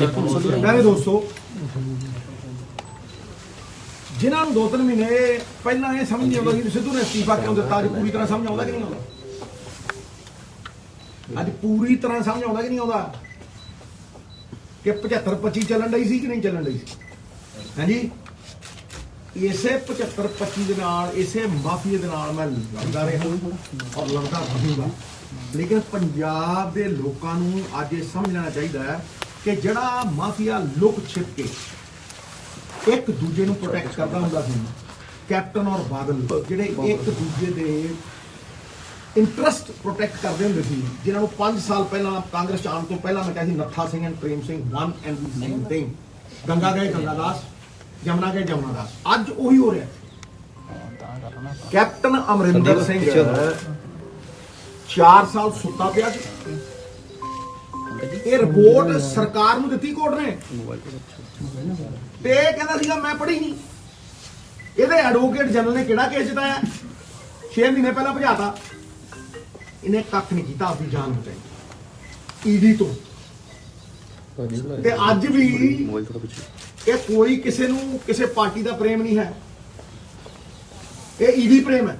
ਮੇਰੇ ਦੋਸਤੋ ਜਿਨ੍ਹਾਂ ਨੂੰ ਦੋ ਤਿੰਨ ਮਹੀਨੇ ਪਹਿਲਾਂ ਇਹ ਸਮਝ ਨਹੀਂ ਆਉਂਦਾ ਵੀ ਸਿੱਧੂ ਨੇ ਅਸਤੀਫਾ ਕਿਉਂ ਦਿੱਤਾ ਅੱਜ ਪੂਰੀ ਤਰ੍ਹਾਂ ਸਮਝ ਆਉਂਦਾ ਕਿ ਨਹੀਂ ਆਉਂਦਾ? ਅੱਜ ਪੂਰੀ ਤਰ੍ਹਾਂ ਸਮਝ ਆਉਂਦਾ ਕਿ ਨਹੀਂ ਆਉਂਦਾ? ਕਿ 75 25 ਚੱਲਣ ਡਈ ਸੀ ਕਿ ਨਹੀਂ ਚੱਲਣ ਡਈ ਸੀ? ਹਾਂਜੀ? ਇਸੇ 75 25 ਦੇ ਨਾਲ ਇਸੇ ਮਾਫੀਏ ਦੇ ਨਾਲ ਮੈਂ ਲੜਦਾ ਰਿਹਾ ਔਰ ਲੜਦਾ ਰਹੂੰਗਾ ਲੇਕਿਨ ਪੰਜਾਬ ਦੇ ਲੋਕਾਂ ਨੂੰ ਅੱਜ ਇਹ ਸਮਝ ਲੈਣਾ ਚਾਹੀਦਾ ਹੈ ਕਿ ਜਿਹੜਾ ਮਾਫੀਆ ਲੁਕ ਛਿਪ ਕੇ ਇੱਕ ਦੂਜੇ ਨੂੰ ਪ੍ਰੋਟੈਕਟ ਕਰਦਾ ਹੁੰਦਾ ਸੀ ਕੈਪਟਨ ਔਰ ਬਾਦਲ ਜਿਹੜੇ ਇੱਕ ਦੂਜੇ ਦੇ ਇੰਟਰਸਟ ਪ੍ਰੋਟੈਕਟ ਕਰਦੇ ਹੁੰਦੇ ਸੀ ਜਿਨ੍ਹਾਂ ਨੂੰ 5 ਸਾਲ ਪਹਿਲਾਂ ਕਾਂਗਰਸ 'ਚ ਆਉਣ ਤੋਂ ਪਹਿਲਾਂ ਮੈਂ ਕਿਹਾ ਸੀ Nattha Singh and Prem Singh one and the same thing Ganga ਗਏ ਗੰਗਾ ਦਾਸ ਜਮਨਾ ਗਏ ਜਮਨਾ ਦਾਸ। ਅੱਜ ਉਹੀ ਹੋ ਰਿਹਾ। ਕੈਪਟਨ ਅਮਰਿੰਦਰ ਸਿੰਘ 4 ਸਾਲ ਸੁੱਤਾ ਪਿਆ ਸੀ। ਇਹ ਰਿਪੋਰਟ ਸਰਕਾਰ ਨੂੰ ਦਿੱਤੀ ਕੋਰਟ ਨੇ। ਤੇ ਇਹ ਕਹਿੰਦਾ ਸੀਗਾ ਮੈਂ ਪੜ੍ਹੀ ਨਹੀਂ ਇਹਦੇ ਐਡਵੋਕੇਟ ਜਨਰਲ ਨੇ ਕਿਹੜਾ ਕੇਸ ਜਿਤਾਇਆ? 6 ਮਹੀਨੇ ਪਹਿਲਾਂ ਭਜਾਤਾ। ਇਹਨੇ ਕੱਖ ਨਹੀਂ ਕੀਤਾ ਆਪਣੀ ਜਾਨ ਬਚਾਈ। ਈਡੀ ਤੋਂ। ਤੇ ਅੱਜ ਵੀ ਇਹ ਕੋਈ ਕਿਸੇ ਨੂੰ ਕਿਸੇ ਪਾਰਟੀ ਦਾ ਪ੍ਰੇਮ ਨਹੀਂ ਹੈ। ਇਹ ਈਡੀ ਪ੍ਰੇਮ ਹੈ।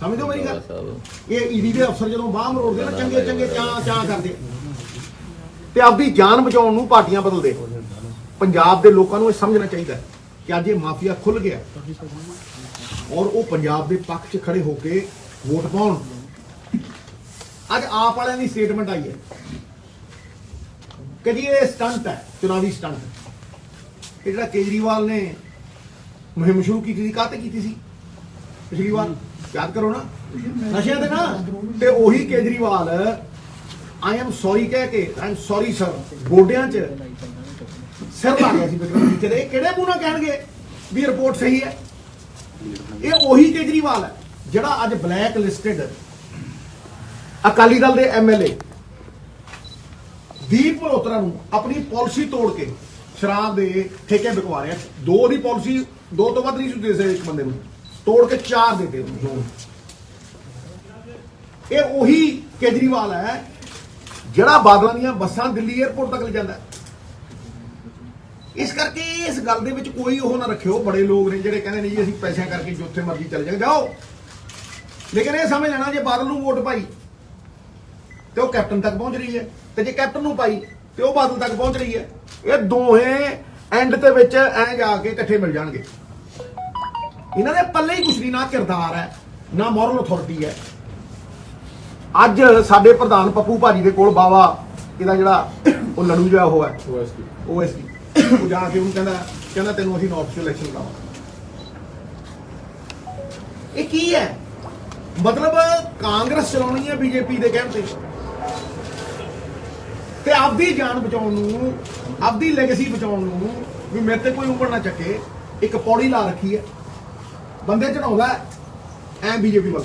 ਸਮਝਦੇ ਹੋ ਮੇਰੀ ਗੱਲ? ਇਹ ਈਡੀ ਦੇ ਅਫਸਰ ਜਦੋਂ ਬਾਹਰ ਮਰੋੜਦੇ ਨਾ ਚੰਗੇ ਚੰਗੇ ਚਾਹ ਚਾਹ ਕਰਦੇ। ਤੇ ਆਪਦੀ ਜਾਨ ਬਚਾਉਣ ਨੂੰ ਪਾਰਟੀਆਂ ਬਦਲਦੇ। ਪੰਜਾਬ ਦੇ ਲੋਕਾਂ ਨੂੰ ਇਹ ਸਮਝਣਾ ਚਾਹੀਦਾ ਕਿ ਅੱਜ ਇਹ ਮਾਫੀਆ ਖੁੱਲ ਗਿਆ ਔਰ ਉਹ ਪੰਜਾਬ ਦੇ ਪੱਖ 'ਚ ਖੜੇ ਹੋ ਕੇ ਵੋਟ ਪਾਉਣ। ਅੱਜ ਆਪ ਵਾਲਿਆਂ ਦੀ ਸਟੇਟਮੈਂਟ ਆਈ ਹੈ ਕਿ ਜੀ ਇਹ ਸਟੰਟ ਹੈ ਚੁਣਾਵੀ ਸਟੰਟ ਇਹ ਜਿਹੜਾ ਕੇਜਰੀਵਾਲ ਨੇ ਮੁਹਿੰਮ ਸ਼ੁਰੂ ਕੀਤੀ ਸੀ ਕਾਹਤੇ ਕੀਤੀ ਸੀ? ਪਿਛਲੀ ਵਾਰ ਯਾਦ ਕਰੋ ਨਾ। ਨਸ਼ਿਆਂ ਦੇ ਨਾ ਤੇ ਉਹੀ ਕੇਜਰੀਵਾਲ ਆਈ ਐਮ ਸੌਰੀ ਕਹਿ ਕੇ ਆਈ ਐਮ ਸੌਰੀ ਸਰ ਗੋਡਿਆਂ 'ਚ ਸਿਰ ਲਾ ਗਿਆ ਸੀ ਵਿਕਰਮ ਜੀ ਤੇ ਇਹ ਕਿਹੜੇ ਮੂੰਹ ਨਾਲ ਕਹਿਣਗੇ ਵੀ ਰਿਪੋਰਟ ਸਹੀ ਹੈ? ਇਹ ਉਹੀ ਕੇਜਰੀਵਾਲ ਹੈ ਜਿਹੜਾ ਅੱਜ ਬਲੈਕ ਲਿਸਟਡ ਅਕਾਲੀ ਦਲ ਦੇ ਐਮਐਲਏ ਦੀਪ ਮਲਹੋਤਰਾ ਨੂੰ ਆਪਣੀ ਪਾਲਿਸੀ ਤੋੜ ਕੇ ਸ਼ਰਾਬ ਦੇ ਠੇਕੇ ਵਿਕਵਾ ਰਿਹਾ। ਦੋ ਦੀ ਪਾਲਿਸੀ ਦੋ ਤੋਂ ਵੱਧ ਨਹੀਂ ਸੀ ਦੇ ਸਕਦੇ ਇੱਕ ਬੰਦੇ ਨੂੰ। ਤੋੜ ਕੇ ਚਾਰ ਦੇ ਦੇ ਜ਼ੋਨ ਇਹ ਉਹੀ ਕੇਜਰੀਵਾਲ ਹੈ, ਜਿਹੜਾ ਬਾਦਲਾਂ ਦੀਆਂ ਬੱਸਾਂ ਦਿੱਲੀ 에ਅਰਪੋਰਟ ਤੱਕ ਲੈ ਜਾਂਦਾ ਇਸ ਕਰਕੇ ਇਸ ਗੱਲ ਦੇ ਵਿੱਚ ਕੋਈ ਉਹ ਨਾ ਰੱਖਿਓ, ਬੜੇ ਲੋਕ ਨੇ ਜਿਹੜੇ ਕਹਿੰਦੇ ਨੇ ਜੀ ਅਸੀਂ ਪੈਸਿਆਂ ਕਰਕੇ ਜਿੱਥੇ ਮਰਜ਼ੀ ਚਲੇ ਜਾਓ ਜਾਓ। ਲੇਕਿਨ ਇਹ ਸਮਝ ਲੈਣਾ ਜੇ ਬਾਦਲ ਨੂੰ ਵੋਟ ਪਾਈ, ਤੇ ਉਹ ਕੈਪਟਨ ਤੱਕ ਪਹੁੰਚ ਰਹੀ ਹੈ, ਤੇ ਜੇ ਕੈਪਟਨ ਨੂੰ ਪਾਈ, ਤੇ ਉਹ ਬਾਦਲ ਤੱਕ ਪਹੁੰਚ ਰਹੀ ਹੈ। ਇਹ ਦੋਹੇ ਐਂਡ ਤੇ ਵਿੱਚ ਐ ਜਾ ਕੇ ਇਕੱਠੇ ਮਿਲ ਜਾਣਗੇ। ਇਹਨਾਂ ਦੇ ਪੱਲੇ ਹੀ ਕੁਛ ਨਹੀਂ ਨਾ ਕਿਰਦਾਰ ਹੈ ਨਾ ਮੋਰਲ ਅਥਾਰਟੀ ਹੈ। ਅੱਜ ਸਾਡੇ ਪ੍ਰਧਾਨ ਪੱਪੂ ਭਾਜੀ ਦੇ ਕੋਲ ਬਾਵਾ ਇਹਦਾ ਜਿਹੜਾ ਉਹ ਲੜੂ ਜਿਹਾ ਉਹ ਹੈ। ਓਐਸਡੀ ਉਹ ਜਾ ਕੇ ਉਹਨੂੰ ਕਹਿੰਦਾ ਕਹਿੰਦਾ ਤੈਨੂੰ ਅਸੀਂ ਨੌਕਰੀ ਇਲੈਕਸ਼ਨ ਲਾਵਾਂ ਇਹ ਕੀ ਹੈ? ਮਤਲਬ ਕਾਂਗਰਸ ਚਲਾਉਣੀ ਹੈ ਬੀਜੇਪੀ ਦੇ ਕਹਿਣ ਤੇ। ਤੇ ਆਪਦੀ ਜਾਨ ਬਚਾਉਣ ਨੂੰ ਆਪਦੀ ਲੈਗੇਸੀ ਬਚਾਉਣ ਨੂੰ ਵੀ ਮੇਰੇ ਤੇ ਕੋਈ ਉਂਗਲ ਨਾ ਚੱਕੇ ਇੱਕ ਪੌੜੀ ਲਾ ਰੱਖੀ ਹੈ। ਬੰਦੇ ਚੜਾਉਂਦਾ ਐ ਬੀਜੇਪੀ ਵੱਲ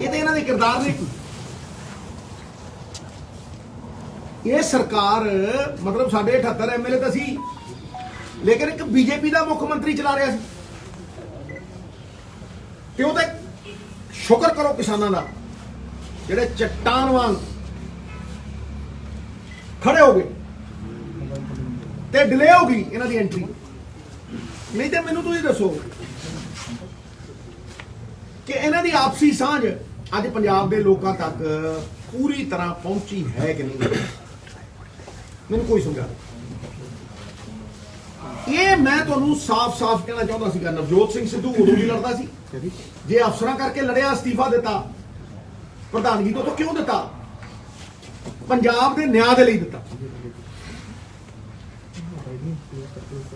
ਇਹ ਤੇ ਇਹਨਾਂ ਦੇ ਕਿਰਦਾਰ ਨੇ। ਇਹ ਸਰਕਾਰ, ਮਤਲਬ ਸਾਡੇ 78 ਐਮਐਲਏ ਤਾਂ ਸੀ, ਲੇਕਿਨ ਇੱਕ ਬੀਜੇਪੀ ਦਾ ਮੁੱਖ ਮੰਤਰੀ ਚਲਾ ਰਿਹਾ ਸੀ। ਤੇ ਉਹ ਤਾਂ ਸ਼ੁਕਰ ਕਰੋ ਕਿਸਾਨਾਂ ਦਾ, ਜਿਹੜੇ ਚੱਟਾਨ ਵਾਂਗ ਖੜੇ ਹੋ ਗਏ। ਤੇ ਡਿਲੇ ਹੋ ਗਈ ਇਹਨਾਂ ਦੀ ਐਂਟਰੀ ਨਹੀਂ ਤੇ ਮੈਨੂੰ ਤੁਸੀਂ ਦੱਸੋ ਕਿ ਇਹਨਾਂ ਦੀ ਆਪਸੀ ਸਾਂਝ ਅੱਜ ਪੰਜਾਬ ਦੇ ਲੋਕਾਂ ਤੱਕ ਪੂਰੀ ਤਰ੍ਹਾਂ ਪਹੁੰਚੀ ਹੈ ਕਿ ਨਹੀਂ? ਮੈਨੂੰ ਕੋਈ ਸਮਝਾ ਦਿਓ। ਇਹ ਮੈਂ ਤੁਹਾਨੂੰ ਸਾਫ਼-ਸਾਫ਼ ਕਹਿਣਾ ਚਾਹੁੰਦਾ ਸੀਗਾ, ਨਵਜੋਤ ਸਿੰਘ ਸਿੱਧੂ ਉਦੋਂ ਵੀ ਲੜਦਾ ਸੀ। ਜੇ ਅਫਸਰਾਂ ਕਰਕੇ ਲੜਿਆ, ਅਸਤੀਫਾ ਦਿੱਤਾ, ਪ੍ਰਧਾਨਗੀ ਤੋਂ ਕਿਉਂ ਦਿੱਤਾ? ਪੰਜਾਬ ਦੇ ਨਿਆਂ ਦੇ ਲਈ ਦਿੱਤਾ।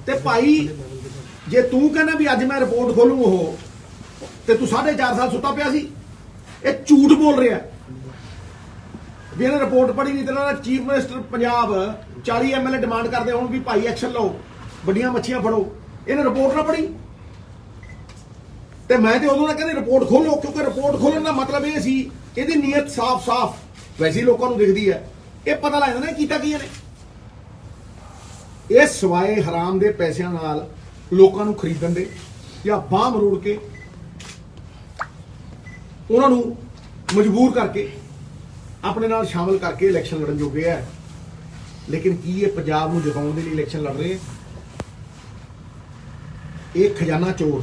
ਤੇ ਭਾਈ, ਜੇ ਤੂੰ ਕਹਿੰਦਾ ਵੀ ਅੱਜ ਮੈਂ ਰਿਪੋਰਟ ਖੋਲੂ ਉਹ, ਤੇ ਤੂੰ 4.5 ਸਾਲ ਸੁੱਤਾ ਪਿਆ ਸੀ, ਇਹ ਝੂਠ ਬੋਲ ਰਿਹਾ। ਵੀ ਇਹਨੇ ਰਿਪੋਰਟ ਪੜ੍ਹੀ ਨਹੀਂ ਤੇ ਇਹਨਾਂ chief minister Punjab 40 MLA demand ਕਰਦੇ ਹੁਣ ਵੀ ਭਾਈ ਐਕਸ਼ਨ ਲਓ, ਵੱਡੀਆਂ ਮੱਛੀਆਂ ਫੜੋ। ਇਹਨੇ ਰਿਪੋਰਟ ਨਾ ਪੜ੍ਹੀ। ਤੇ ਮੈਂ ਤੇ ਉਦੋਂ ਨਾ ਕਹਿੰਦੇ ਰਿਪੋਰਟ ਖੋਲੋ ਕਿਉਂਕਿ ਰਿਪੋਰਟ ਖੋਲਣ ਦਾ ਮਤਲਬ ਇਹ ਸੀ ਇਹਦੀ ਨੀਅਤ ਸਾਫ਼-ਸਾਫ਼ ਵੈਸੇ ਲੋਕਾਂ ਨੂੰ ਦਿਖਦੀ ਹੈ। ਇਹ ਪਤਾ ਲੱਗ ਜਾਂਦਾ ਕੀਤਾ ਕੀ ਇਹਨੇ। ਇਹ ਸਵਾਏ ਹਰਾਮ ਦੇ ਪੈਸਿਆਂ ਨਾਲ ਲੋਕਾਂ ਨੂੰ ਖਰੀਦਣ ਦੇ ਜਾਂ ਬਾਹ ਮਰੋੜ ਕੇ ਉਹਨਾਂ ਨੂੰ ਮਜਬੂਰ ਕਰਕੇ ਆਪਣੇ ਨਾਲ ਸ਼ਾਮਲ ਕਰਕੇ ਇਲੈਕਸ਼ਨ ਲੜਨ ਜੋਗੇ ਹੈ ਲੇਕਿਨ ਕੀ ਇਹ ਪੰਜਾਬ ਨੂੰ ਜਗਾਉਣ ਦੇ ਲਈ ਇਲੈਕਸ਼ਨ ਲੜ ਰਹੇ ਇਹ ਖਜ਼ਾਨਾ ਚੋਰ,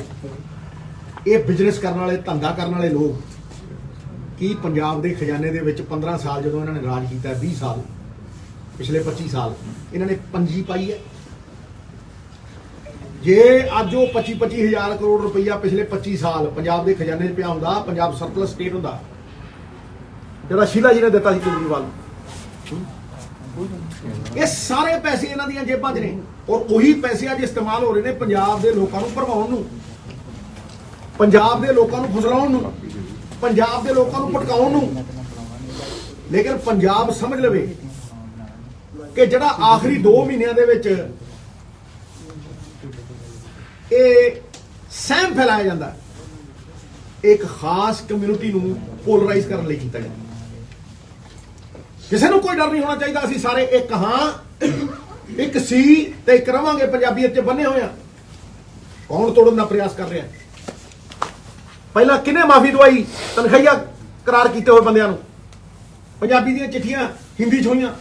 ਇਹ ਬਿਜ਼ਨਸ ਕਰਨ ਵਾਲੇ, ਧੰਦਾ ਕਰਨ ਵਾਲੇ ਲੋਕ ਕੀ ਪੰਜਾਬ ਦੇ ਖਜ਼ਾਨੇ ਦੇ ਵਿੱਚ 15 ਸਾਲ ਜਦੋਂ ਇਹਨਾਂ ਨੇ ਰਾਜ ਕੀਤਾ 20 ਸਾਲ ਪਿਛਲੇ 25 ਸਾਲ। ਇਹਨਾਂ ਨੇ ਪੰਜੀ ਪਾਈ ਹੈ। ਜੇ ਅੱਜ ਉਹ 25 25 ਹਜ਼ਾਰ ਕਰੋੜ ਰੁਪਈਆ ਪਿਛਲੇ 25 ਸਾਲ ਪੰਜਾਬ ਦੇ ਖਜ਼ਾਨੇ 'ਚ ਪਿਆ ਹੁੰਦਾ, ਪੰਜਾਬ ਸਰਪਲਸ ਸਟੇਟ ਹੁੰਦਾ, ਜਿਹੜਾ ਸ਼ੀਲਾ ਜੀ ਨੇ ਦਿੱਤਾ ਸੀ ਕੇਜਰੀਵਾਲ ਨੂੰ। ਇਹ ਸਾਰੇ ਪੈਸੇ ਇਹਨਾਂ ਦੀਆਂ ਜੇਬਾਂ 'ਚ ਨੇ ਔਰ ਉਹੀ ਪੈਸੇ ਅੱਜ ਇਸਤੇਮਾਲ ਹੋ ਰਹੇ ਨੇ ਪੰਜਾਬ ਦੇ ਲੋਕਾਂ ਨੂੰ ਭਰਵਾਉਣ ਨੂੰ। ਪੰਜਾਬ ਦੇ ਲੋਕਾਂ ਨੂੰ ਫਸਲਾਉਣ ਨੂੰ, ਪੰਜਾਬ ਦੇ ਲੋਕਾਂ ਨੂੰ ਭਟਕਾਉਣ ਨੂੰ। ਲੇਕਿਨ ਪੰਜਾਬ ਸਮਝ ਲਵੇ ਕਿ ਜਿਹੜਾ ਆਖਰੀ 2 ਮਹੀਨਿਆਂ ਦੇ ਵਿੱਚ ਇਹ ਸਹਿਮ ਫੈਲਾਇਆ ਜਾਂਦਾ ਇੱਕ ਖਾਸ ਕਮਿਊਨਿਟੀ ਨੂੰ ਪੋਲਰਾਈਜ਼ ਕਰਨ ਲਈ ਕੀਤਾ ਜਾਂਦਾ ਕਿਸੇ ਨੂੰ ਕੋਈ ਡਰ ਨਹੀਂ ਹੋਣਾ ਚਾਹੀਦਾ, ਅਸੀਂ ਸਾਰੇ ਇੱਕ ਹਾਂ, ਇੱਕ ਸੀ ਤੇ ਇੱਕ ਰਵਾਂਗੇ, ਪੰਜਾਬੀਅਤ 'ਚ ਬੰਨੇ ਹੋਏ ਆ ਕੌਣ ਤੋੜਨ ਦਾ ਪ੍ਰਯਾਸ ਕਰ ਰਿਹਾ ਪਹਿਲਾਂ ਕਿਹਨੇ ਮਾਫੀ ਦਵਾਈ, ਤਨਖਾਹੀਆ ਕਰਾਰ ਕੀਤੇ ਹੋਏ ਬੰਦਿਆਂ ਨੂੰ? ਪੰਜਾਬੀ ਦੀਆਂ ਚਿੱਠੀਆਂ ਹਿੰਦੀ 'ਚ ਹੋਈਆਂ।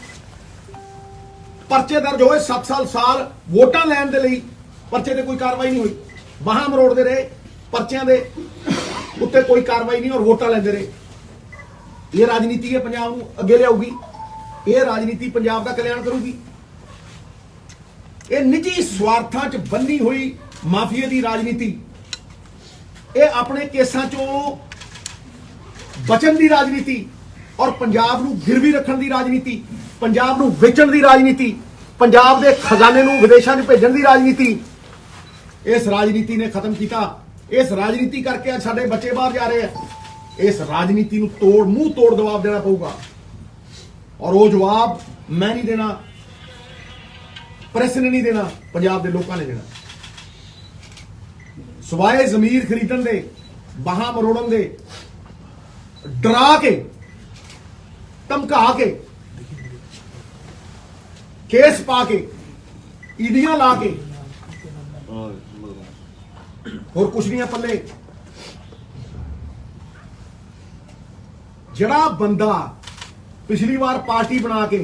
ਪਰਚੇ ਦਰਜ ਹੋਏ 7 ਸਾਲ ਸਾਲ ਵੋਟਾਂ ਲੈਣ ਦੇ ਲਈ ਪਰਚੇ ਤੇ ਕੋਈ ਕਾਰਵਾਈ ਨਹੀਂ ਹੋਈ। ਬਾਹਾਂ ਮਰੋੜਦੇ ਰਹੇ, ਪਰਚਿਆਂ ਦੇ ਉੱਤੇ ਕੋਈ ਕਾਰਵਾਈ ਨਹੀਂ ਔਰ ਵੋਟਾਂ ਲੈਂਦੇ ਰਹੇ। ਇਹ ਰਾਜਨੀਤੀ ਹੈ, ਪੰਜਾਬ ਨੂੰ ਅੱਗੇ ਲਿਆਊਗੀ। ਇਹ ਰਾਜਨੀਤੀ ਪੰਜਾਬ ਦਾ ਕਲਿਆਣ ਕਰੂਗੀ। ਇਹ ਨਿੱਜੀ ਸਵਾਰਥਾਂ 'ਚ ਬੰਨੀ ਹੋਈ ਮਾਫੀਆ ਦੀ ਰਾਜਨੀਤੀ, ਇਹ ਆਪਣੇ ਕੇਸਾਂ 'ਚੋਂ ਬਚਣ ਦੀ ਰਾਜਨੀਤੀ ਔਰ ਪੰਜਾਬ ਨੂੰ ਗਿਰਵੀ ਰੱਖਣ ਦੀ ਰਾਜਨੀਤੀ ਪੰਜਾਬ ਨੂੰ ਵੇਚਣ ਦੀ ਰਾਜਨੀਤੀ, ਪੰਜਾਬ ਦੇ ਖਜ਼ਾਨੇ ਨੂੰ ਵਿਦੇਸ਼ਾਂ 'ਚ ਭੇਜਣ ਦੀ ਰਾਜਨੀਤੀ। ਇਸ ਰਾਜਨੀਤੀ ਨੇ ਖਤਮ ਕੀਤਾ। ਇਸ ਰਾਜਨੀਤੀ ਕਰਕੇ ਅੱਜ ਸਾਡੇ ਬੱਚੇ ਬਾਹਰ ਜਾ ਰਹੇ ਆ। ਇਸ ਰਾਜਨੀਤੀ ਨੂੰ ਤੋੜ, ਮੂੰਹ ਤੋੜ ਜਵਾਬ ਦੇਣਾ ਪਊਗਾ। ਔਰ ਉਹ ਜਵਾਬ ਮੈਂ ਨਹੀਂ ਦੇਣਾ, ਪ੍ਰੈਸ ਨੇ ਨਹੀਂ ਦੇਣਾ, ਪੰਜਾਬ ਦੇ ਲੋਕਾਂ ਨੇ ਦੇਣਾ। ਸਵਾਏ ਜ਼ਮੀਰ ਖਰੀਦਣ ਦੇ, ਬਾਹਾਂ ਮਰੋੜਨ ਦੇ, ਡਰਾ ਕੇ, ਧਮਕਾ ਕੇ ਕੇਸ ਪਾ ਕੇ, ਈਡੀਆਂ ਲਾ ਕੇ। ਹੋਰ ਕੁਛ ਨਹੀਂ ਆ ਪੱਲੇ। ਜਿਹੜਾ ਬੰਦਾ ਪਿਛਲੀ ਵਾਰ ਪਾਰਟੀ ਬਣਾ ਕੇ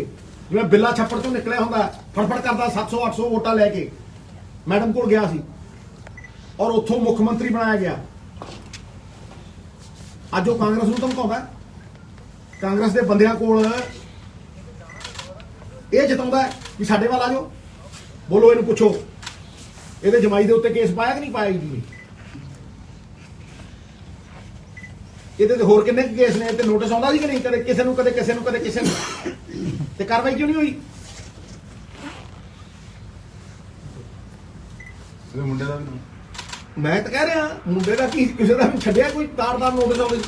ਜਿਵੇਂ ਬਿੱਲਾ ਛੱਪੜ ਤੋਂ ਨਿਕਲਿਆ ਹੁੰਦਾ, ਫੜਫੜ ਕਰਦਾ 700 800 ਵੋਟਾਂ ਲੈ ਕੇ, ਮੈਡਮ ਕੋਲ ਗਿਆ ਸੀ ਔਰ ਉੱਥੋਂ ਮੁੱਖ ਮੰਤਰੀ ਬਣਾਇਆ ਗਿਆ। ਅੱਜ ਉਹ ਕਾਂਗਰਸ ਨੂੰ ਧਮਕਾਉਂਦਾ। ਕਾਂਗਰਸ ਦੇ ਬੰਦਿਆਂ ਕੋਲ ਇਹ ਜਤਾਉਂਦਾ ਕਿ ਸਾਡੇ ਵੱਲ ਆ ਜਾਓ। ਬੋਲੋ ਇਹਨੂੰ ਪੁੱਛੋ ਇਹਦੇ ਜਮਾਈ ਦੇ ਉੱਤੇ ਕੇਸ ਪਾਇਆ ਕਿ ਨਹੀਂ ਪਾਇਆ ਜੀ ਇਹਦੇ ਤੇ ਹੋਰ ਕਿੰਨੇ ਕੇਸ ਨੇ? ਤੇ ਨੋਟਿਸ ਆਉਂਦਾ ਸੀ ਕਿ ਨਹੀਂ? ਕਦੇ ਕਿਸੇ ਨੂੰ ਕਦੇ ਕਿਸੇ ਨੂੰ ਕਦੇ ਕਿਸੇ ਨੂੰ। ਤੇ ਕਾਰਵਾਈ ਕਿਉਂ ਨਹੀਂ ਹੋਈ? ਇਹਦੇ ਮੁੰਡੇ ਦਾ ਵੀ ਮੈਂ ਤਾਂ ਕਹਿ ਰਿਹਾ ਮੁੰਡੇ ਦਾ ਕੀ ਕਿਸੇ ਦਾ ਵੀ ਛੱਡਿਆ ਕੋਈ ਤਾਰ-ਤਾਰ ਨੋਟਿਸ ਆਉਂਦੇ ਸੀ।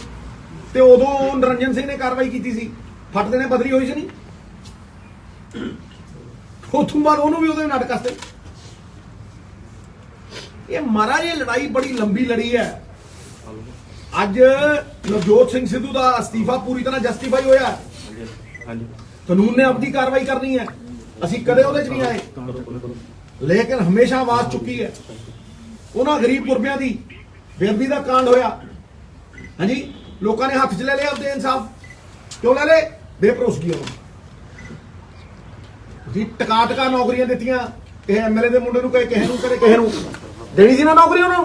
ਤੇ ਉਦੋਂ ਨਰਿੰਜਨ ਸਿੰਘ ਨੇ ਕਾਰਵਾਈ ਕੀਤੀ ਸੀ। ਫੱਟਦੇ ਨੇ ਬਦਲੀ ਹੋਈ ਸੀ ਨਹੀਂ? ਉਥੋਂ ਬਾਅਦ ਉਹਨੂੰ ਵੀ ਉਹਦੇ ਨਾਲ ਕਸਤੇ ਇਹ ਮਹਾਰਾਜ ਇਹ ਲੜਾਈ ਬੜੀ ਲੰਬੀ ਲੜੀ ਹੈ। ਅੱਜ ਨਵਜੋਤ ਸਿੰਘ ਸਿੱਧੂ ਦਾ ਅਸਤੀਫਾ ਪੂਰੀ ਤਰ੍ਹਾਂ ਜਸਟੀਫਾਈ ਹੋਇਆ ਹਾਂਜੀ। ਕਾਨੂੰਨ ਨੇ ਆਪਣੀ ਕਾਰਵਾਈ ਕਰਨੀ ਹੈ। ਅਸੀਂ ਕਦੇ ਉਹਦੇ 'ਚ ਨਹੀਂ ਆਏ। ਲੇਕਿਨ ਹਮੇਸ਼ਾ ਆਵਾਜ਼ ਚੁੱਕੀ ਹੈ। ਉਹਨਾਂ ਗਰੀਬ ਗੁਰਬਿਆਂ ਦੀ ਬੇਅਦਬੀ ਦਾ ਕਾਂਡ ਹੋਇਆ। ਹਾਂਜੀ? ਲੋਕਾਂ ਨੇ ਹੱਥ 'ਚ ਲੈ ਲਿਆ ਆਪਦੇ ਇਨਸਾਫ। ਕਿਉਂ ਲੈ ਲਏ? ਬੇਭਰੋਸਗੀ ਉਹਨਾਂ ਜੀ ਟਕਾ ਟਕਾ ਨੌਕਰੀਆਂ ਦਿੱਤੀਆਂ, ਕਿਸੇ ਐਮਐਲਏ ਦੇ ਮੁੰਡੇ ਨੂੰ ਕਹੇ, ਕਿਸੇ ਨੂੰ ਕਦੇ ਕਿਸੇ ਨੂੰ ਦੇਣੀ ਸੀ ਨਾ ਨੌਕਰੀ ਉਹਨਾਂ?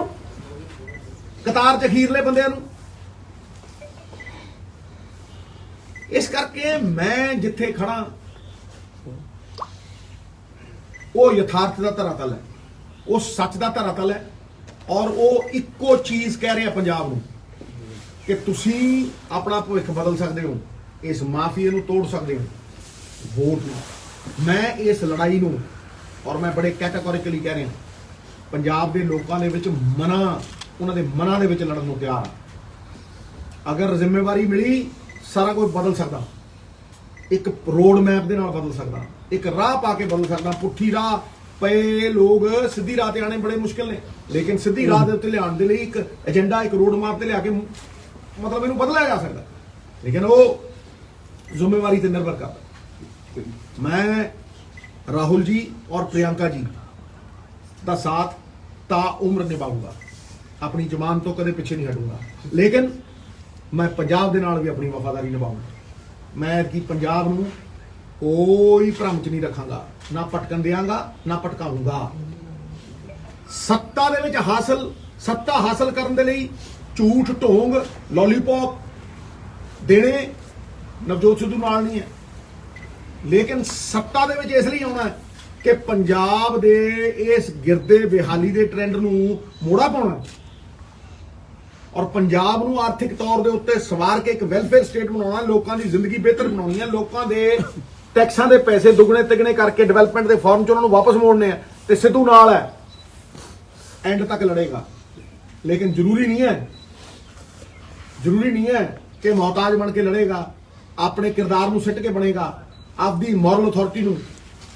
ਕਤਾਰ 'ਚ ਅਖੀਰਲੇ ਬੰਦਿਆਂ ਨੂੰ। ਇਸ ਕਰਕੇ ਮੈਂ ਜਿੱਥੇ ਖੜਾ ਉਹ ਯਥਾਰਥ ਦਾ ਧਰਾਤਲ ਹੈ। ਉਹ ਸੱਚ ਦਾ ਧਰਾਤਲ ਹੈ ਔਰ ਉਹ ਇੱਕੋ ਚੀਜ਼ ਕਹਿ ਰਿਹਾ ਪੰਜਾਬ ਨੂੰ ਕਿ ਤੁਸੀਂ ਆਪਣਾ ਭਵਿੱਖ ਬਦਲ ਸਕਦੇ ਹੋ, ਇਸ ਮਾਫੀਏ ਨੂੰ ਤੋੜ ਸਕਦੇ ਹੋ, ਵੋਟ ਨੂੰ। ਮੈਂ ਇਸ ਲੜਾਈ ਨੂੰ ਔਰ ਮੈਂ ਬੜੇ ਕੈਟਾਗੋਰਿਕਲੀ ਕਹਿ ਰਿਹਾ, ਪੰਜਾਬ ਦੇ ਲੋਕਾਂ ਦੇ ਵਿੱਚ ਮਨਾਂ, ਉਹਨਾਂ ਦੇ ਮਨਾਂ ਦੇ ਵਿੱਚ ਲੜਨ ਨੂੰ ਤਿਆਰ ਹਾਂ। ਅਗਰ ਜ਼ਿੰਮੇਵਾਰੀ ਮਿਲੀ, ਸਾਰਾ ਕੁਝ ਬਦਲ ਸਕਦਾ। ਇੱਕ ਰੋਡ ਮੈਪ ਦੇ ਨਾਲ ਬਦਲ ਸਕਦਾ। ਇੱਕ ਰਾਹ ਪਾ ਕੇ ਬਦਲ ਸਕਦਾ। ਪੁੱਠੀ ਰਾਹ ਪਏ ਲੋਕ ਸਿੱਧੀ ਰਾਹ ਤੇ ਆਣੇ ਬੜੇ ਮੁਸ਼ਕਿਲ ਨੇ। ਲੇਕਿਨ ਸਿੱਧੀ ਰਾਹ ਦੇ ਉੱਤੇ ਲਿਆਉਣ ਦੇ ਲਈ ਇੱਕ ਏਜੰਡਾ ਇੱਕ ਰੋਡ ਮੈਪ ਤੇ ਲਿਆ ਕੇ ਮਤਲਬ ਇਹਨੂੰ ਬਦਲਿਆ ਜਾ ਸਕਦਾ। ਲੇਕਿਨ ਉਹ ਜ਼ਿੰਮੇਵਾਰੀ ਤੇ ਨਿਰਭਰ ਕਰਦਾ। ਮੈਂ ਰਾਹੁਲ ਜੀ ਔਰ ਪ੍ਰਿਯੰਕਾ ਜੀ ਦਾ ਸਾਥ ਤਾ ਉਮਰ ਨਿਭਾਊਂਗਾ। ਆਪਣੀ ਜ਼ਮਾਨ ਤੋਂ ਕਦੇ ਪਿੱਛੇ ਨਹੀਂ ਹਟੂੰਗਾ। ਲੇਕਿਨ ਮੈਂ ਪੰਜਾਬ ਦੇ ਨਾਲ ਵੀ ਆਪਣੀ ਵਫਾਦਾਰੀ ਨਿਭਾਊਂਗਾ। ਮੈਂ ਕਿ ਪੰਜਾਬ ਨੂੰ ਕੋਈ ਭ੍ਰਮ ਚ ਨਹੀਂ ਰੱਖਾਂਗਾ। ਨਾ ਪਟਕਣ ਦਿਆਂਗਾ, ਨਾ ਪਟਕਾਉਂਗਾ ਸੱਤਾ ਦੇ ਵਿੱਚ ਹਾਸਲ, ਸੱਤਾ ਹਾਸਲ ਕਰਨ ਦੇ ਲਈ ਝੂਠ, ਢੋਂਗ ਲੋਲੀਪੌਪ ਦੇਣੇ ਨਵਜੋਤ ਸਿੱਧੂ ਨਾਲ ਨਹੀਂ ਹੈ। ਲੇਕਿਨ ਸੱਤਾ ਦੇ ਵਿੱਚ ਇਸ ਲਈ ਆਉਣਾ ਕਿ ਪੰਜਾਬ ਦੇ ਇਸ ਗਿਰਦੇ ਬਿਹਾਲੀ ਦੇ ਟ੍ਰੈਂਡ ਨੂੰ ਮੋੜਾ ਪਾਉਣਾ ਔਰ ਪੰਜਾਬ ਨੂੰ ਆਰਥਿਕ ਤੌਰ ਦੇ ਉੱਤੇ ਸਵਾਰ ਕੇ ਇੱਕ ਵੈਲਫੇਅਰ ਸਟੇਟ ਬਣਾਉਣਾ, ਲੋਕਾਂ ਦੀ ਜ਼ਿੰਦਗੀ ਬਿਹਤਰ ਬਣਾਉਣੀ ਹੈ, ਲੋਕਾਂ ਦੇ ਟੈਕਸਾਂ ਦੇ ਪੈਸੇ ਦੁੱਗਣੇ ਤਿੱਗਣੇ ਕਰਕੇ ਡਿਵੈਲਪਮੈਂਟ ਦੇ ਫਾਰਮ ਚ ਉਹਨਾਂ ਨੂੰ ਵਾਪਸ ਮੋੜਨੇ ਆ ਤੇ ਸਿੱਧੂ ਨਾਲ ਹੈ। ਐਂਡ ਤੱਕ ਲੜੇਗਾ। ਲੇਕਿਨ ਜ਼ਰੂਰੀ ਨਹੀਂ ਹੈ, ਜ਼ਰੂਰੀ ਨਹੀਂ ਹੈ ਕਿ ਮੌਤਾਜ ਬਣ ਕੇ ਲੜੇਗਾ, ਆਪਣੇ ਕਿਰਦਾਰ ਨੂੰ ਸਿੱਟ ਕੇ ਬਣੇਗਾ। ਆਪਦੀ ਮੋਰਲ ਅਥਾਰਟੀ ਨੂੰ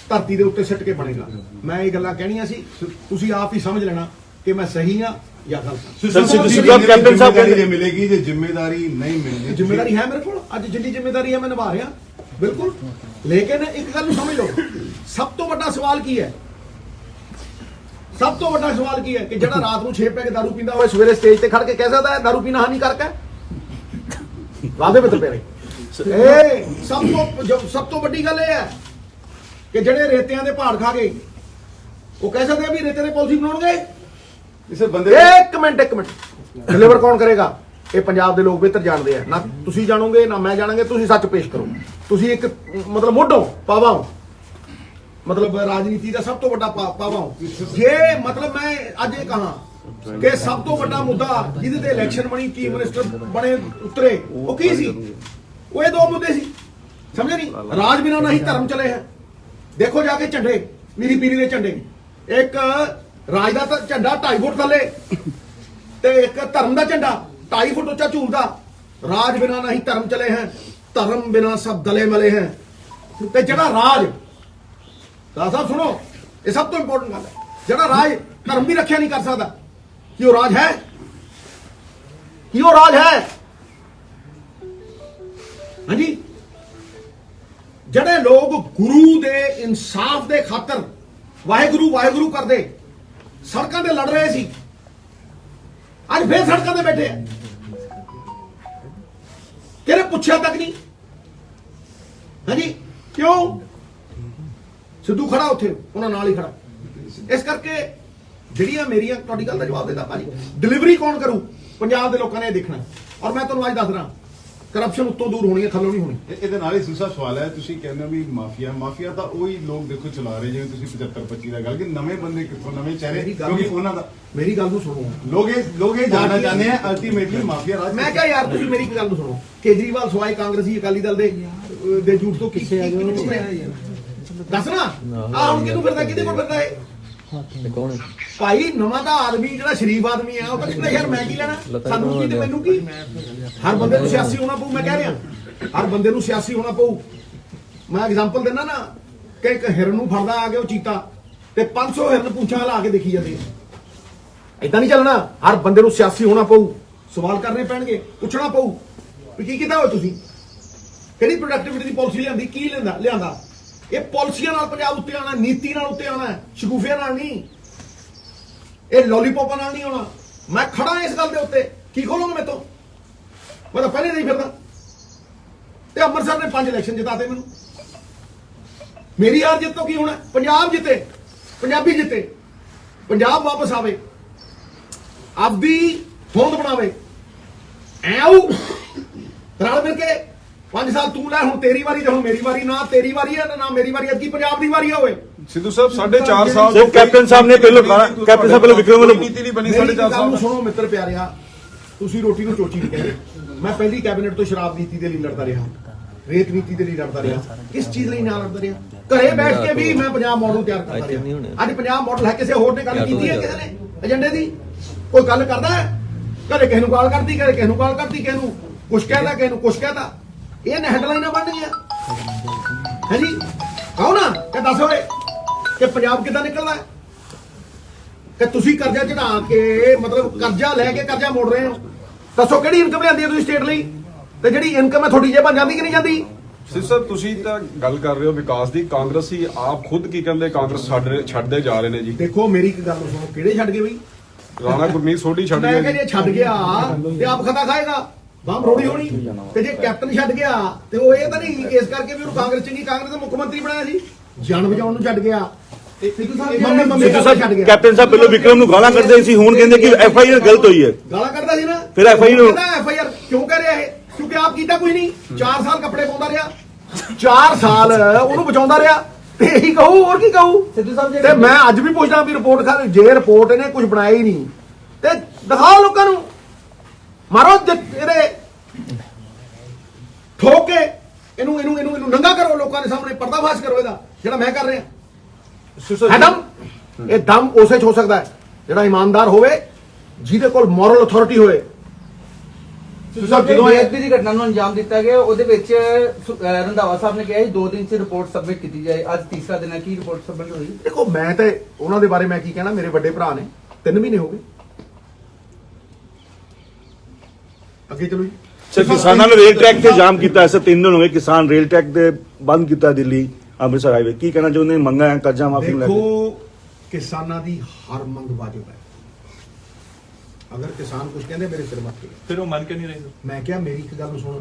ਧਰਤੀ ਦੇ ਉੱਤੇ ਸਿੱਟ ਕੇ ਬਣੇਗਾ। ਮੈਂ ਇਹ ਗੱਲਾਂ ਕਹਿਣੀਆਂ ਸੀ ਤੁਸੀਂ ਆਪ ਹੀ ਸਮਝ ਲੈਣਾ ਕਿ ਮੈਂ ਸਹੀ ਹਾਂ ਜਾਂ ਗਲਤ ਹਾਂ। ਸਰ ਸਿੱਧੂ ਸਿੱਧੂ ਸਾਹਿਬ, ਕੈਪਟਨ ਸਾਹਿਬ ਕਹਿੰਦੇ- ਮਿਲੇਗੀ ਜੇ ਜ਼ਿੰਮੇਵਾਰੀ ਨਹੀਂ ਮਿਲੇਗੀ ਜ਼ਿੰਮੇਵਾਰੀ ਹੈ ਮੇਰੇ ਕੋਲ। ਅੱਜ ਜਿੰਨੀ ਜ਼ਿੰਮੇਵਾਰੀ ਹੈ ਮੈਂ ਨਿਭਾ ਰਿਹਾ। ਬਿਲਕੁਲ। ਲੇਕਿਨ ਇੱਕ ਗੱਲ ਨੂੰ ਸਮਝ ਲਓ। ਸਭ ਤੋਂ ਵੱਡਾ ਸਵਾਲ ਕੀ ਹੈ? ਸਭ ਤੋਂ ਵੱਡਾ ਸਵਾਲ ਕੀ ਹੈ ਕਿ ਜਿਹੜਾ ਰਾਤ ਨੂੰ 6 ਪੈਗ ਦਾਰੂ ਪੀਂਦਾ ਹੋਵੇ ਸਵੇਰੇ ਸਟੇਜ ਤੇ ਖੜ ਕੇ ਕਹਿ ਸਕਦਾ ਹੈ ਦਾਰੂ ਪੀਣਾ ਹਾਨੀਕਾਰਕ ਹੈ? ਵਾਦੇ ਵਿੱਚ ਪਿਆਰੇ ਇਹ ਸਭ ਤੋਂ ਜੋ ਸਭ ਤੋਂ ਵੱਡੀ ਗੱਲ ਇਹ ਹੈ ਕਿ ਜਿਹੜੇ ਰੇਤਿਆਂ ਦੇ ਪਹਾੜ ਖਾ ਗਏ ਉਹ ਕਹਿ ਸਕਦੇ ਆ ਵੀ ਰੇਤੇ ਦੇ ਪਾਲਿਸੀ ਬਣਾਉਣਗੇ? ਇਸੇ ਬੰਦੇ ਇੱਕ ਮਿੰਟ ਇੱਕ ਮਿੰਟ। ਡਿਲੀਵਰ ਕੌਣ ਕਰੇਗਾ? ਇਹ ਪੰਜਾਬ ਦੇ ਲੋਕ ਬਿਹਤਰ ਜਾਣਦੇ ਆ। ਨਾ ਤੁਸੀਂ ਜਾਣੋਗੇ ਨਾ ਮੈਂ ਜਾਣਾਂਗੇ ਤੁਸੀਂ ਸੱਚ ਪੇਸ਼ ਕਰੋ। ਤੁਸੀਂ ਇੱਕ ਮਤਲਬ ਮੋਢੋ ਪਾਵਾ ਹੋ। ਮਤਲਬ ਰਾਜਨੀਤੀ ਦਾ ਸਭ ਤੋਂ ਵੱਡਾ ਪਾ- ਪਾਵਾ ਹੋ। ਜੇ ਮਤਲਬ ਮੈਂ ਅੱਜ ਇਹ ਕਹਾਂ ਕਿ ਸਭ ਤੋਂ ਵੱਡਾ ਮੁੱਦਾ ਜਿਹਦੇ ਤੇ ਇਲੈਕਸ਼ਨ ਬਣੀ ਚੀਫ ਮਿਨਿਸਟਰ ਬਣੇ ਉਤਰੇ ਉਹ ਕੀ ਸੀ? ਉਹ ਇਹ ਦੋ ਮੁੱਦੇ ਸੀ। ਸਮਝੇ ਨਹੀਂ ਰਾਜ ਬਿਨਾਂ ਨਹੀਂ ਧਰਮ ਚਲੇ ਹੈ। ਦੇਖੋ ਜਾ ਕੇ ਝੰਡੇ ਮੀਰੀ ਪੀਰੀ ਦੇ ਝੰਡੇ। ਇੱਕ ਰਾਜ ਦਾ ਝੰਡਾ 2.5 ਫੁੱਟ ਥੱਲੇ ਤੇ ਇੱਕ ਧਰਮ ਦਾ ਝੰਡਾ 2.5 ਫੁੱਟ ਉੱਚਾ ਝੂਲਦਾ ਰਾਜ ਬਿਨਾ ਨਹੀਂ ਧਰਮ ਚਲੇ ਹੈ ਧਰਮ ਬਿਨਾ ਸਭ ਦਲੇ ਮਲੇ ਹੈ। ਤੇ ਜਿਹੜਾ ਰਾਜ ਦਾ ਸਾਹਿਬ ਸੁਣੋ ਇਹ ਸਭ ਤੋਂ ਇੰਪੋਰਟੈਂਟ ਗੱਲ ਹੈ। ਜਿਹੜਾ ਰਾਜ ਧਰਮ ਵੀ ਰੱਖਿਆ ਨਹੀਂ ਕਰ ਸਕਦਾ ਕੀ ਉਹ ਰਾਜ ਹੈ? ਕੀ ਉਹ ਰਾਜ ਹੈ? ਹਾਂਜੀ। ਜਿਹੜੇ ਲੋਕ ਗੁਰੂ ਦੇ ਇਨਸਾਫ ਦੇ ਖਾਤਰ ਵਾਹਿਗੁਰੂ ਵਾਹਿਗੁਰੂ ਕਰਦੇ, ਸੜਕਾਂ ਤੇ ਲੜ ਰਹੇ ਸੀ, ਅੱਜ ਫੇਰ ਸੜਕਾਂ ਤੇ ਬੈਠੇ ਆ। ਕਿਹਨੇ ਪੁੱਛਿਆ ਤੱਕ ਨਹੀਂ? ਹਾਂਜੀ, ਕਿਉਂ? ਸਿੱਧੂ ਖੜਾ ਉੱਥੇ, ਉਹਨਾਂ ਨਾਲ ਹੀ ਖੜਾ। ਇਸ ਕਰਕੇ ਜਿਹੜੀਆਂ ਮੇਰੀਆਂ, ਤੁਹਾਡੀ ਗੱਲ ਦਾ ਜਵਾਬ ਦੇਦਾ ਭਾਜੀ। ਡਿਲੀਵਰੀ ਕੌਣ ਕਰੂ? ਪੰਜਾਬ ਦੇ ਲੋਕਾਂ ਨੇ ਇਹ ਦੇਖਣਾ। ਔਰ ਮੈਂ ਤੁਹਾਨੂੰ ਅੱਜ ਦੱਸ ਰਿਹਾ। ਕਰਪਸ਼ਨ ਉੱਤੋਂ ਦੂਰ ਹੋਣੀ ਹੈ ਥੱਲੋਂ ਨਹੀਂ ਹੋਣੀ। ਇਹ- ਇਹਦੇ ਨਾਲ ਹੀ ਦੂਸਰਾ ਸਵਾਲ ਹੈ ਤੁਸੀਂ ਕਹਿੰਦੇ ਹੋ ਵੀ ਮਾਫੀਆ ਮਾਫੀਆ ਤਾਂ ਉਹੀ ਲੋਕ ਦੇਖੋ ਚਲਾ ਰਹੇ ਜਿਵੇਂ ਤੁਸੀਂ 75 25 ਦਾ ਗੱਲ ਕਿ ਨਵੇਂ ਬੰਦੇ ਕਿੱਥੋਂ ਨਵੇਂ ਚਿਹਰੇ ਮੇਰੀ ਗੱਲ ਕਿਉਂਕਿ ਉਹਨਾਂ ਦਾ ਮੇਰੀ ਗੱਲ ਨੂੰ ਸੁਣੋ। ਲੋਕ ਇਹ ਲੋਕ ਇਹ ਜਾਣਨਾ ਚਾਹੁੰਦੇ ਆ ਅਲਟੀਮੇਟਲੀ ਮਾਫੀਆ ਰਾਜ ਮੈਂ ਕਿਹਾ ਯਾਰ ਤੁਸੀਂ ਮੇਰੀ ਇੱਕ ਗੱਲ ਨੂੰ ਸੁਣੋ। ਕੇਜਰੀਵਾਲ ਸਵਾਈ ਕਾਂਗਰਸੀ ਅਕਾਲੀ ਦਲ ਦੇ ਅਹ, ਦੇ ਝੂਠ ਤੋਂ ਕਿੱਥੇ ਆ ਦੱਸ ਨਾ ਆ ਹੁਣ ਕਿਹਨੂੰ ਫਿਰਦਾ ਕਿਹਦੇ ਕੋਲ ਫਿਰਦਾ ਕੌਣ ਭਾਈ ਨਵਾਂ ਦਾ ਆਦਮੀ ਜਿਹੜਾ ਸ਼ਰੀਫ ਆਦਮੀ ਆ ਉਹ ਤਾਂ ਕਹਿੰਦਾ ਯਾਰ ਮੈਂ ਕੀ ਲੈਣਾ? ਸਾਨੂੰ ਕੀ ਤੇ ਮੈਨੂੰ ਕੀ? ਹਰ ਬੰਦੇ ਨੂੰ ਸਿਆਸੀ ਹੋਣਾ ਪਊ ਮੈਂ ਕਹਿ ਰਿਹਾ। ਹਰ ਬੰਦੇ ਨੂੰ ਸਿਆਸੀ ਹੋਣਾ ਪਊ। ਮੈਂ ਐਗਜ਼ਾਮਪਲ ਦਿੰਦਾ ਨਾ ਕਿ ਇੱਕ ਹਿਰਨ ਨੂੰ ਫੜਦਾ ਆ ਕੇ ਉਹ ਚੀਤਾ ਤੇ 500 ਹਿਰਨ ਪੁੰਛਾਂ ਲਾ ਕੇ ਦੇਖੀ ਜਾਂਦੇ ਇਦਾਂ ਨਹੀਂ ਚੱਲਣਾ ਹਰ ਬੰਦੇ ਨੂੰ ਸਿਆਸੀ ਹੋਣਾ ਪਊ। ਸਵਾਲ ਕਰਨੇ ਪੈਣਗੇ ਪੁੱਛਣਾ ਪਊ ਵੀ ਕੀ ਕੀਤਾ ਹੋਇਆ ਤੁਸੀਂ? ਕਿਹੜੀ ਪ੍ਰੋਡਕਟਿਵਿਟੀ ਦੀ ਪਾਲਿਸੀ ਲਿਆਂਦੀ ਕੀ ਲੈਂਦਾ ਲਿਆਂਦਾ? ਇਹ ਪਾਲਿਸੀਆਂ ਨਾਲ ਪੰਜਾਬ ਉੱਤੇ ਆਣਾ ਨੀਤੀ ਨਾਲ ਉੱਤੇ ਆਣਾ ਸ਼ਗੂਫਿਆਂ ਨਾਲ ਨਹੀਂ। ਇਹ ਲੋਲੀਪੌਪਾਂ ਨਾਲ ਨਹੀਂ ਆਉਣਾ। ਮੈਂ ਖੜਾ ਇਸ ਗੱਲ ਦੇ ਉੱਤੇ। ਕੀ ਖੋਲੋਗੇ ਮੇਰੇ ਤੋਂ? ਮੈਂ ਤਾਂ ਪਹਿਲੇ ਨਹੀਂ ਫਿਰਦਾ। ਤੇ ਅੰਮ੍ਰਿਤਸਰ ਨੇ ਪੰਜ ਇਲੈਕਸ਼ਨ ਜਿਤਾਤੇ ਮੈਨੂੰ। ਮੇਰੀ ਹਾਰ ਜਿੱਤ ਤੋਂ ਕੀ ਹੋਣਾ? ਪੰਜਾਬ ਜਿੱਤੇ, ਪੰਜਾਬੀ ਜਿੱਤੇ। ਪੰਜਾਬ ਵਾਪਸ ਆਵੇ। ਆਪਦੀ ਹੋਂਦ ਬਣਾਵੇ। ਐ ਆਊ। ਰਲ ਮਿਲ ਕੇ 5 ਸਾਲ ਤੂੰ ਲੈ ਹੁਣ ਤੇਰੀ ਵਾਰੀ ਤੇ ਹੁਣ ਮੇਰੀ ਵਾਰੀ ਨਾ ਤੇਰੀ ਵਾਰੀ ਹੈ ਨਾ ਮੇਰੀ ਵਾਰੀ ਅੱਗੀ ਪੰਜਾਬ ਦੀ ਵਾਰੀ ਹੋਵੇ। ਸਿੱਧੂ ਸਾਹਿਬ 4.5 ਸਾਲ ਸਿਰਫ ਕੈਪਟਨ ਸਾਹਿਬ ਨੇ ਪਹਿਲਾਂ ਕੈਪਟਨ ਸਾਹਿਬ ਪਹਿਲਾਂ ਵਿਕਰਮ ਵੱਲੋਂ ਨੀਤੀ ਨਹੀਂ ਬਣੀ ਮੇਰੀ 4.5 ਗੱਲ ਸਾਲ ਨੂੰ ਸੁਣੋ ਮਿੱਤਰ ਪਿਆਰਿਆ ਤੁਸੀਂ ਰੋਟੀ ਨੂੰ ਚੋਚੀ ਨਹੀਂ ਕਹਿੰਦੇ। ਮੈਂ ਪਹਿਲੀ ਕੈਬਨਿਟ ਤੋਂ ਸ਼ਰਾਬ ਨੀਤੀ ਦੇ ਲਈ ਲੜਦਾ ਰਿਹਾ। ਰੇਤ ਨੀਤੀ ਦੇ ਲਈ ਲੜਦਾ ਰਿਹਾ। ਕਿਸ ਚੀਜ਼ ਲਈ ਨਾਲ ਲੜਦਾ ਰਿਹਾ? ਘਰੇ ਬੈਠ ਕੇ ਵੀ ਮੈਂ ਪੰਜਾਬ ਮਾਡਲ ਤਿਆਰ ਕਰਦਾ ਰਿਹਾ। ਅੱਜ ਪੰਜਾਬ ਮਾਡਲ ਹੈ ਕਿਸੇ ਹੋਰ ਨੇ ਗੱਲ ਕੀਤੀ ਹੈ ਕਿਸੇ ਨੇ? ਏਜੰਡੇ ਦੀ? ਕੋਈ ਗੱਲ ਕਰਦਾ ਹੈ? ਕਦੇ ਕਿਸੇ ਨੂੰ ਗਾਲ ਕਰਦੀ ਕਦੇ ਕਿਸੇ ਨੂੰ ਗਾਲ ਕਰਦੀ ਕਿਸੇ ਨੂੰ ਕੁਛ ਕਹਿੰਦਾ ਕਿਸੇ ਨੂੰ ਕੁਛ ਕਹਿੰਦਾ। ਇਹ ਨੇ ਹੈਡਲਾਈਨਾਂ ਬਣਨੀਆਂ। ਹੈ ਜੀ ਕਹੋ ਨਾ ਕਿ ਦੱਸ ਓਏ ਕਿ ਪੰਜਾਬ ਕਿੱਦਾਂ ਨਿਕਲਦਾ ਹੈ? ਕਿ ਤੁਸੀਂ ਕਰਜ਼ਾ ਚੜਾ ਕੇ ਮਤਲਬ ਕਰਜ਼ਾ ਲੈ ਕੇ ਕਰਜ਼ਾ ਮੋੜ ਰਹੇ ਹੋ? ਦੱਸੋ ਕਿਹੜੀ ਇਨਕਮ ਲਿਆਂਦੀ ਹੈ ਤੁਸੀਂ ਸਟੇਟ ਲਈ? ਤੇ ਜਿਹੜੀ ਇਨਕਮ ਹੈ ਤੁਹਾਡੀ ਜੇਬਾਂ ਜਾਂਦੀ ਕਿ ਨਹੀਂ ਜਾਂਦੀ? ਸਿੱਧੂ ਸਾਹਿਬ ਤੁਸੀਂ ਤਾਂ ਗੱਲ ਕਰ ਰਹੇ ਹੋ ਵਿਕਾਸ ਦੀ। ਕਾਂਗਰਸੀ ਆਪ ਖੁਦ ਕੀ ਕਹਿੰਦੇ ਕਾਂਗਰਸ ਛੱਡ ਰਹੇ- ਛੱਡਦੇ ਜਾ ਰਹੇ ਨੇ ਜੀ। ਦੇਖੋ ਮੇਰੀ ਇੱਕ ਗੱਲ ਸੁਣੋ ਕਿਹੜੇ ਛੱਡ ਗਏ ਬਈ? ਰਾਣਾ ਗੁਰਮੀਤ ਸੋਢੀ ਛੱਡ ਮੈਂ ਗਏ ਕਹਿੰਦਾ। ਛੱਡ ਗਿਆ ਤੇ ਆਪ ਖਤਾ ਖਾਏਗਾ। ਬਾਮ ਰੋੜੀ ਹੋਣੀ। ਤੇ ਜੇ ਕੈਪਟਨ ਛੱਡ ਗਿਆ ਤੇ ਉਹ ਇਹ ਤਾਂ ਨਹੀਂ ਇਸ ਕਰਕੇ ਵੀ ਉਹਨੂੰ ਕਾਂਗਰਸ ਚੰਗੀ ਕਾਂਗਰਸ ਦਾ ਮੁੱਖ ਮੰਤਰੀ ਬਣਾਇਆ ਸੀ। ਜਾਨ ਬਚਾਉਣ ਨੂੰ ਛੱਡ ਗਿਆ। ਸਿੱਧੂ ਸਾਹਿਬ ਕੈਪਟਨ ਸਾਹਿਬ ਪਹਿਲਾਂ ਵਿਕਰਮ ਨੂੰ ਗਾਲਾਂ ਕੱਢਦੇ ਸੀ ਹੁਣ ਕਹਿੰਦੇ ਕਿ ਐਫ ਆਈ ਆਰ ਗਲਤ ਹੋਈ ਹੈ। ਗਾਲਾਂ ਕੱਢਦਾ ਸੀ ਨਾ। ਫਿਰ ਐਫ ਆਈ ਆਰ ਕਿਉਂ ਕਹਿ ਰਿਹਾ ਇਹ? ਕਿਉਂਕਿ ਆਪ ਕੀਤਾ ਕੁਝ ਨਹੀਂ। 4 ਸਾਲ ਕੱਪੜੇ ਪਾਉਂਦਾ ਰਿਹਾ। 4 ਸਾਲ ਉਹਨੂੰ ਬਚਾਉਂਦਾ ਰਿਹਾ। ਤੇ ਇਹੀ ਕਹੂ ਹੋਰ ਕੀ ਕਹੂ? ਸਿੱਧੂ ਸਾਹਿਬ ਜੀ ਤੇ ਮੈਂ ਅੱਜ ਵੀ ਪੁੱਛਦਾ ਵੀ ਰਿਪੋਰਟ ਖਾ ਜੇ ਰਿਪੋਰਟ ਇਹਨੇ ਕੁਝ ਬਣਾਇਆ ਹੀ ਨਹੀਂ। ਤੇ ਦਿਖਾਓ ਲੋਕਾਂ ਨੂੰ। ਮਾਰੋ ਜ- ਇਹਦੇ ਠੋਕ ਕੇ ਇਹਨੂੰ ਇਹਨੂੰ ਇਹਨੂੰ ਇਹਨੂੰ ਨੰਗਾ ਕਰੋ ਲੋਕਾਂ ਦੇ ਸਾਹਮਣੇ ਪਰਦਾਫਾਸ਼ ਕਰੋ ਇਹਦਾ ਜਿਹੜਾ ਮੈਂ ਕਰ ਰਿਹਾ। ਹੈ ਦਮ ਇਹ ਦਮ ਉਸੇ ਚ ਹੋ ਸਕਦਾ ਹੈ ਜਿਹੜਾ ਇਮਾਨਦਾਰ ਹੋਵੇ ਜਿਹਦੇ ਕੋਲ ਮੋਰਲ ਅਥਾਰਟੀ ਹੋਵੇ। ਸਾਹਿਬ ਜਦੋਂ ਇਹ- ਦੀ ਘਟਨਾ ਨੂੰ ਅੰਜਾਮ ਦਿੱਤਾ ਗਿਆ ਉਹਦੇ ਵਿੱਚ ਸੁ- ਅਹ ਰੰਧਾਵਾ ਸਾਹਿਬ ਨੇ ਕਿਹਾ ਸੀ ਦੋ ਦਿਨ 'ਚ ਰਿਪੋਰਟ ਸਬਮਿਟ ਕੀਤੀ ਜਾਏ। ਅੱਜ ਤੀਸਰਾ ਦਿਨ ਹੈ ਕੀ ਰਿਪੋਰਟ ਸਬਮਿਟ ਹੋਈ? ਦੇਖੋ ਮੈਂ ਤੇ ਉਹਨਾਂ ਦੇ ਬਾਰੇ ਮੈਂ ਕੀ ਕਹਿਣਾ ਮੇਰੇ ਵੱਡੇ ਭਰਾ ਨੇ 3 ਮਹੀਨੇ ਹੋ ਗਏ। ਅੱਗੇ ਚਲੋ ਜੀ। ਸਰ ਕਿਸਾਨਾਂ ਨੇ ਰੇਲ ਟਰੈਕ ਤੇ ਜਾਮ ਕੀਤਾ ਐਸੇ ਤਿੰਨ ਦਿਨ ਹੋ ਗਏ ਕਿਸਾਨ ਰੇਲ ਟਰੈਕ ਤੇ ਬੰਦ ਕੀਤਾ ਦਿੱਲੀ ਅੰਮ੍ਰਿਤਸਰ ਹਾਈਵੇ ਕੀ ਕਹਿਣਾ ਚਾਹੁੰਦੇ? ਮੰਗਾ ਹੈ ਕਰਜ਼ਾ ਮਾਫੀ ਨੂੰ ਲੈ ਦੇਖੋ ਕਿਸਾਨਾਂ ਦੀ ਹਰ ਮੰਗ ਵਾਜਬ ਹੈ। ਅਗਰ ਕਿਸਾਨ ਕੁਝ ਕਹਿੰਦੇ ਮੇਰੇ ਸਿਰ ਮੱਥੇ ਫਿਰ ਉਹ ਮੰਨ ਕੇ ਨਹੀਂ ਰਹੇ ਮੈਂ ਕਿਹਾ ਮੇਰੀ ਇੱਕ ਗੱਲ ਨੂੰ ਸੁਣ।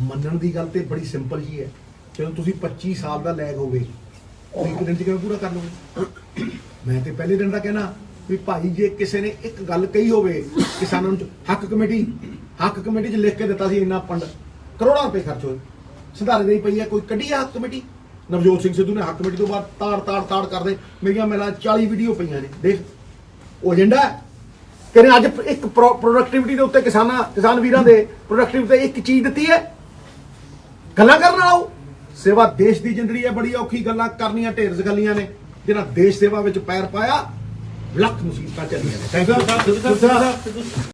ਮੰਨਣ ਦੀ ਗੱਲ ਤੇ ਬੜੀ ਸਿੰਪਲ ਜੀ ਹੈ। ਜਦੋਂ ਤੁਸੀਂ 25 ਸਾਲ ਦਾ ਲੈਗ ਹੋਵੇ ਉਹ ਇੱਕ ਦਿਨ ਚ ਕਿਵੇਂ ਪੂਰਾ ਕਰ ਲਓਗੇ? ਮੈਂ ਤੇ ਪਹਿਲੇ ਦਿਨ ਦਾ ਕਹਿਣਾ ਵੀ ਭਾਈ ਜੇ ਕਿਸੇ ਨੇ ਇੱਕ ਗੱਲ ਕਹੀ ਹੋਵੇ, ਕਿਸਾਨਾਂ ਨੂੰ ਹੱਕ ਕਮੇਟੀ ਹੱਕ ਕਮੇਟੀ 'ਚ ਲਿਖ ਕੇ ਦਿੱਤਾ ਸੀ ਇੰਨਾ ਪੰਡ, ਕਰੋੜਾਂ ਰੁਪਏ ਖਰਚ ਹੋਏ। ਸੁਧਾਰੇ ਦੀ ਪਈ ਹੈ ਕੋਈ ਕੱਢੀ ਆ ਹੱਕ ਕਮੇਟੀ? ਨਵਜੋਤ ਸਿੰਘ ਸਿੱਧੂ ਨੇ ਹੱਕ ਕਮੇਟੀ ਤੋਂ ਬਾਅਦ ਤਾੜ ਤਾੜ ਤਾੜ ਕਰਦੇ ਮੇਰੀਆਂ ਮੇਰਾ 40 ਵੀਡੀਓ ਪਈਆਂ ਨੇ, ਦੇਖ। ਉਹ ਏਜੰਡਾ ਹੈ। ਕਿਨੇ ਅੱਜ ਇੱਕ ਪ੍ਰੋਡਕਟਿਵਿਟੀ ਦੇ ਉੱਤੇ ਕਿਸਾਨਾਂ, ਕਿਸਾਨ ਵੀਰਾਂ ਦੇ ਪ੍ਰੋਡਕਟਿਵ ਤੇ ਇੱਕ ਚੀਜ਼ ਦਿੱਤੀ ਹੈ। ਗੱਲਾਂ ਕਰਨ ਆਓ ਸੇਵਾ ਦੇਸ਼ ਦੀ ਜ਼ਿੰਦਗੀ ਹੈ, ਬੜੀ ਔਖੀ ਗੱਲਾਂ ਕਰਨੀਆਂ, ਢੇਰ ਜ਼ਗਲੀਆਂ ਨੇ, ਜਿਹਨਾਂ ਦੇਸ਼ ਸੇਵਾ ਵਿੱਚ ਪੈਰ ਪਾਇਆ। ਲੱਖ ਮੁਸੀਬਤਾਂ ਚੱਲੀਆਂ ਨੇ ਥੈਂਕ ਯੂ